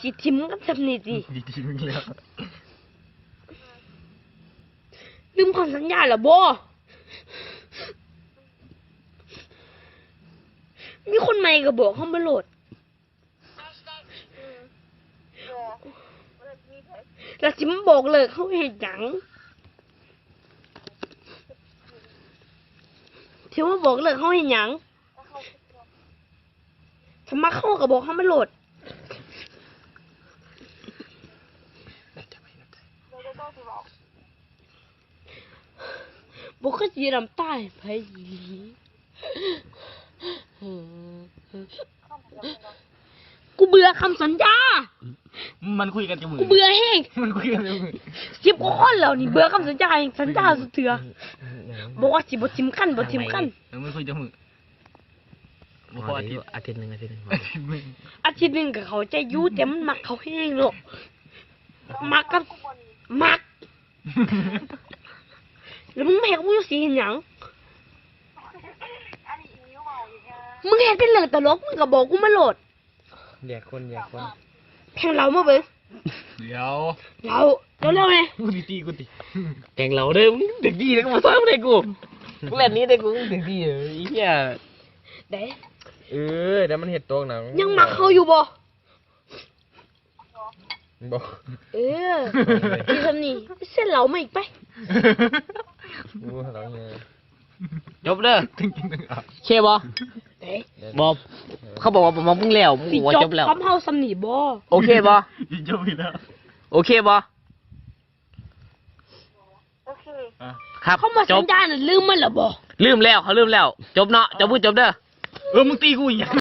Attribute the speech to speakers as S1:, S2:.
S1: สิทิมกันสำนิสิ
S2: ดีทีมึงแล้ว
S1: ลืมคำสัญญาเหรอบ่มีคนใหม่ก็บอกเขามาโหลด แล้วสิมาบอกเลยเขาเห็นหยังที่ว่าบอกเลยเขาเห็นหยังสมัครเข้ากับบอกเขามาโหลด บอกก็จีรำใต้ไปกูเบื่อคำสัญญา
S2: มันคุยกันกับมือ
S1: กูเบื่อแห้ง
S2: มันคุยกันกับมือ
S1: สิบกว่าคนแล้วนี่เบื่อคำสัญญาแห่งสัญญาสุดเถื่อบอกว่าสิบ่ทิมขั้นบ่ทิมขั้น
S2: เออมันคุยกับมือ
S3: พ
S2: พอ
S3: อ
S2: อา
S3: อา
S2: ทิ
S3: ทิ
S2: ต
S3: ต
S2: ย์
S3: ย์อาทิตย์หนึ่งอาทิตย์หนึ่ง
S2: อาทิตย์หนึ่ง
S1: อาทิตย์หนึงกับเขาใจอยูแต่มันมักเขาแห้งหรอกมักกับ มัก แล้วมึงไม่ให้กูอยู่สีเห็นหยังมึงเห็นเป็นเรื่องตลกมึงก็บอกกูมาโหลด
S3: แยกคนแยกคน
S1: แทงเรามาเบิ่ง
S2: เดี๋ยว
S1: เราเร็วๆเลย
S2: กูตีตีกูตี
S3: แกงเราเด้อมึงเด็กดีแล้วก็มาซ้อมเลยกูมึงเล่นนี้ได้กูมึงเด็กดีเออไอ้เหี้ย
S1: เด้
S3: เออเดี๋ยวมันเห็ดตัวหนัง
S1: ยังมักเขาอยู่บ่
S3: บอก
S1: เออที่ทำนี่เส้นเรามาอีกไป
S3: กูเราเนี่ย จบเด้อ
S2: ตึงตึงตึงอะ
S3: เคบอ
S1: เด้
S3: บอกเขาบอกว่าผมมึงแล้วมึง
S1: สิ
S3: บอกว่า
S1: จ
S3: จ
S1: บบ
S3: แล้ว
S1: คำเฮาสำนีบ่
S3: โอเคบอ
S2: ยิงจบไปแล้ว
S3: โอเคบอ
S2: อะ
S3: ครับ
S1: เขามา
S3: จ
S1: สั
S3: บ
S1: ญญาน่ะลืมมันเหรอบ่
S3: ลืมแล้วเขาลืมแล้ว จบเนาะจะพูดจบเด้อ
S2: เออมึงตีกูอีกอย่าง